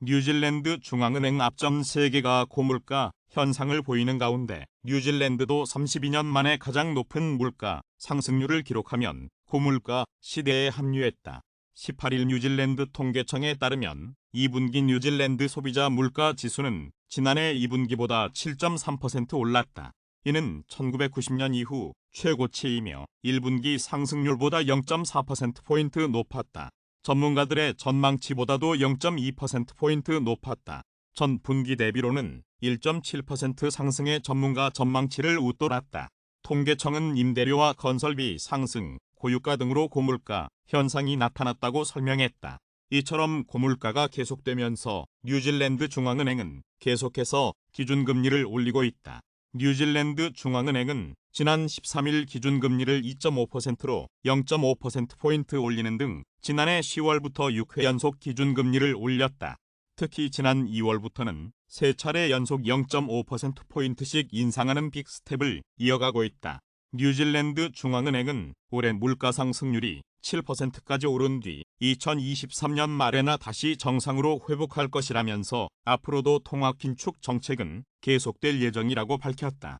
뉴질랜드 중앙은행 앞점 3개가 고물가 현상을 보이는 가운데 뉴질랜드도 32년 만에 가장 높은 물가 상승률을 기록하면 고물가 시대에 합류했다. 18일 뉴질랜드 통계청에 따르면 2분기 뉴질랜드 소비자 물가 지수는 지난해 2분기보다 7.3% 올랐다. 이는 1990년 이후 최고치이며 1분기 상승률보다 0.4%포인트 높았다. 전문가들의 전망치보다도 0.2%포인트 높았다. 전 분기 대비로는 1.7% 상승의 전문가 전망치를 웃돌았다. 통계청은 임대료와 건설비 상승, 고유가 등으로 고물가 현상이 나타났다고 설명했다. 이처럼 고물가가 계속되면서 뉴질랜드 중앙은행은 계속해서 기준금리를 올리고 있다. 뉴질랜드 중앙은행은 지난 13일 기준금리를 2.5%로 0.5%포인트 올리는 등 지난해 10월부터 6회 연속 기준금리를 올렸다. 특히 지난 2월부터는 세 차례 연속 0.5%포인트씩 인상하는 빅스텝을 이어가고 있다. 뉴질랜드 중앙은행은 올해 물가 상승률이 7%까지 오른 뒤 2023년 말에나 다시 정상으로 회복할 것이라면서 앞으로도 통화 긴축 정책은 계속될 예정이라고 밝혔다.